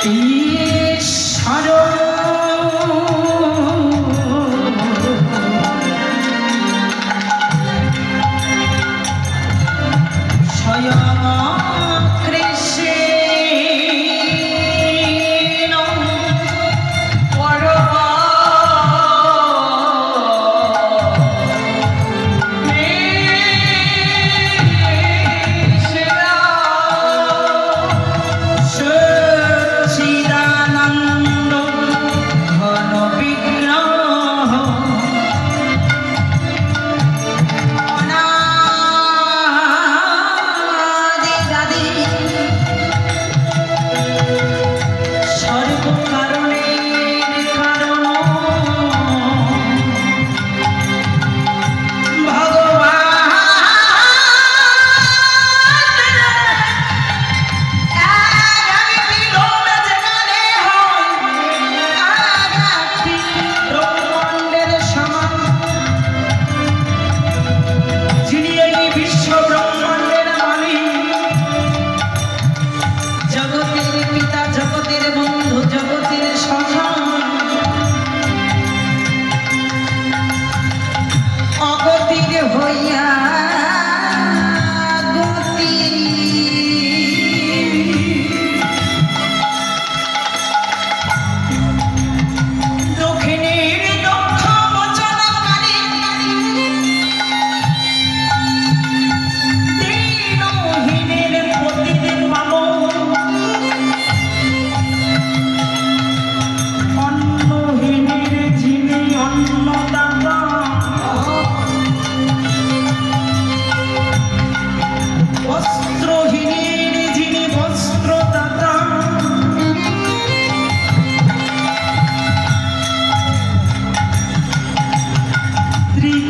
Steve.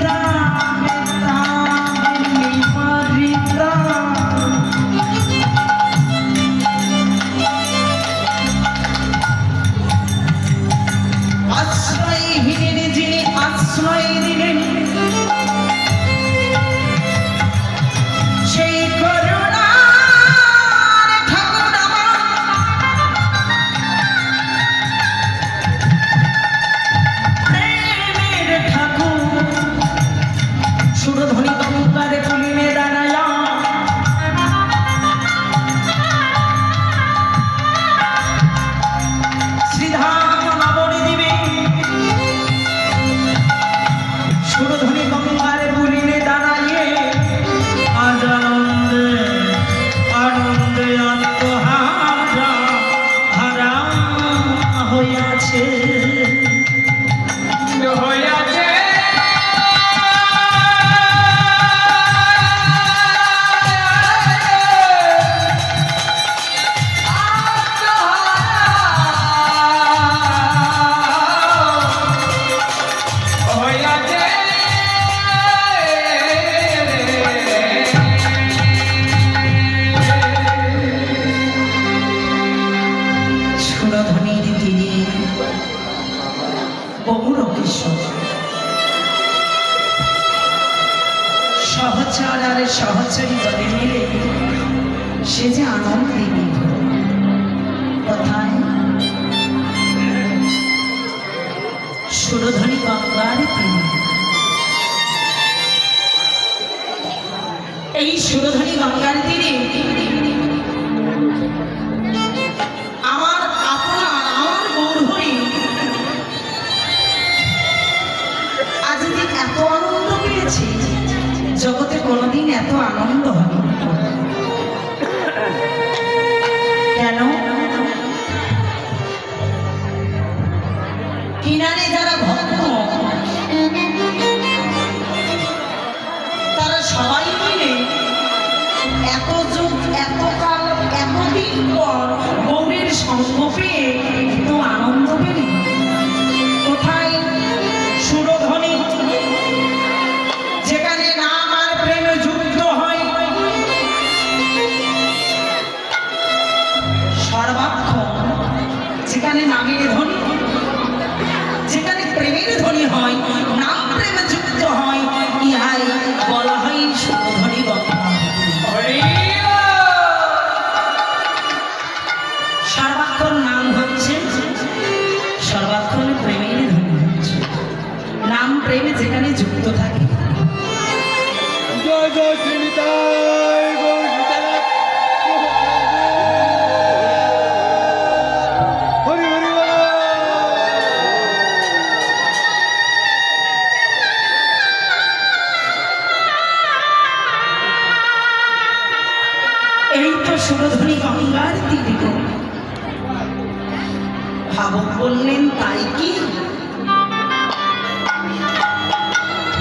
Yeah. Gour কিশোর সহচার আর সহচরী দলে মিলে সে যে আনন্দে বিধ কথায় সুরধনী গঙ্গার তিনি এই সুরধনী গঙ্গার তীরে জগতে কোনোদিন এত আনন্দ হয়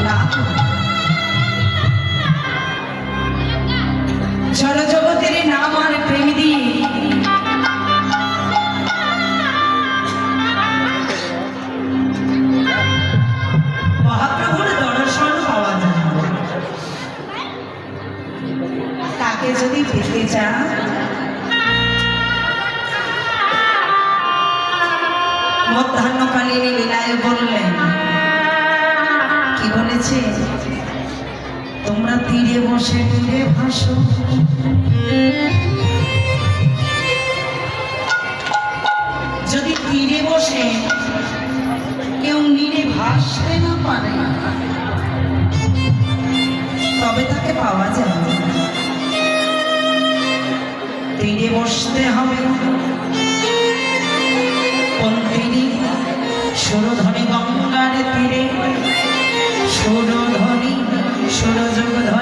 না জড় জগতের নাম আর প্রেম দিয়ে মহাপ্রভুর দর্শন পাওয়া যায়। তাকে যদি পেতে চান, মধ্যাহ্নকালীন লীলায় বললেন কি বলেছে? তোমরা তীরে বসে তীরে ভাসো। যদি তীরে বসে কেউ নীরে ভাসতে না পারে, তবে তাকে পাওয়া যায় তীরে বসতে হবে। কোন তীরে? সুরধ্বনি গঙ্গার তীরে। সুরধ্বনি ধনী সোনা সুরধ্বনি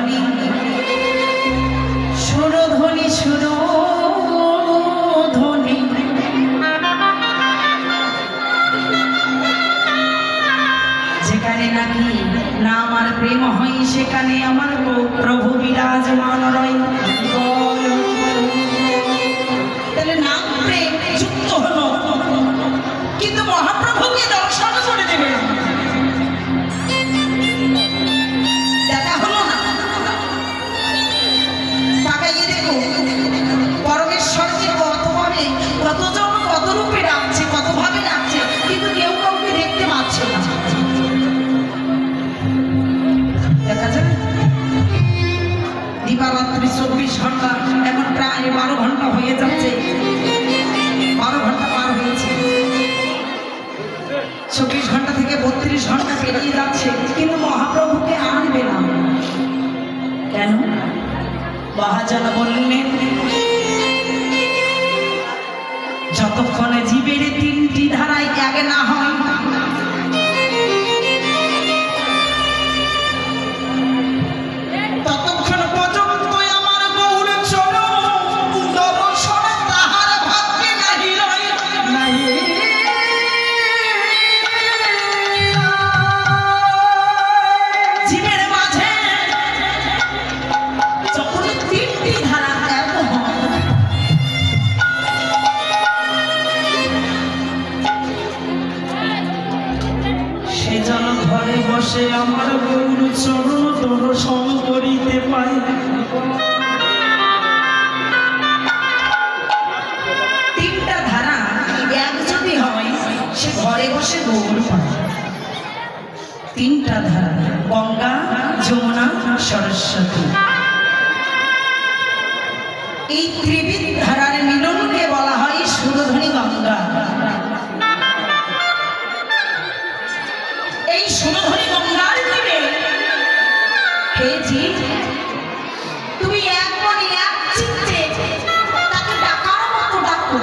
জীবের তিনটি ধারায় এক না সরস্বতী। এই ধারার মিলনকে বলা হয় সুরধ্বনি গঙ্গা। এই গঙ্গার হে তুমি এক মনে এক চিত্তে তাকে ডাকার মতো ডাকো।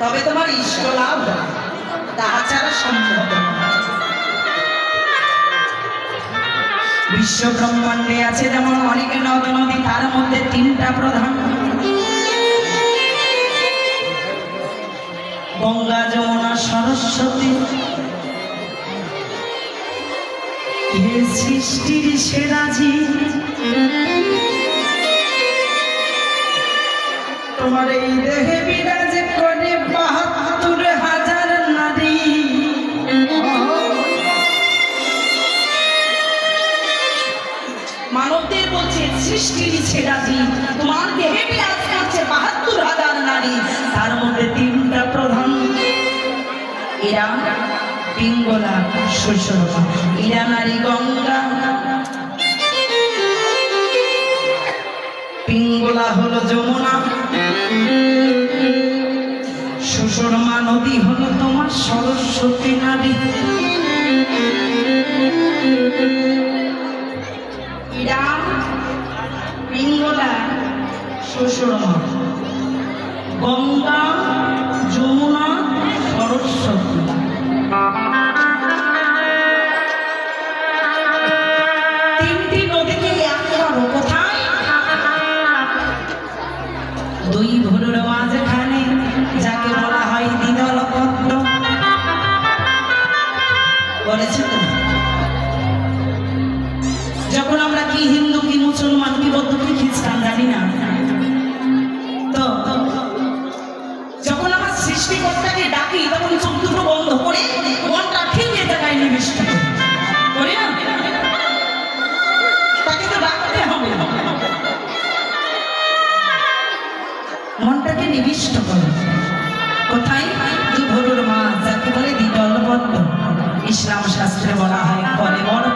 তবে তোমার ইষ্ট লাভ। তাহা ছাড়া সম্ভব বিশ্ব ব্রহ্মাণ্ডে আছে যেমন অনেক নদ, নদী, তার মধ্যে তিনটা প্রধান। গঙ্গা, যমুনা, সরস্বতী। সৃষ্টির সেরাজি তোমার এই দেহে বিরাজ সৃষ্টির ছেড়াজি তোমার দেহে বিরাজ করছে বাহাত্তর হাজার নারী। তার মধ্যে তিনটা প্রধান। এরা পিঙ্গলা সুষমা ইরা নারী গঙ্গা। পিঙ্গলা হলো যমুনা। সুষমা নদী হলো তোমার সরস্বতী নারী। গঙ্গা যমুনা দুই ভুরুর যাকে বলা হয় বলেছে তো যখন আমরা কি হিন্দু, কি মুসলমান, কি বৌদ্ধ, কি খ্রিস্টান জানি না মনটাকে ডাকি, তখন চোখ দুটো বন্ধ করে মনটা ঠিক এ জায়গায় নিবিষ্ট। করে না? তাকে তো ডাকতে হবে। মনটাকে নিবিষ্ট করো। কোথায়? দুভরুর মা, যাকে বলে দ্বিদলবদ্ধ ইসলাম শাস্ত্রে বলা হয়, বলে বড়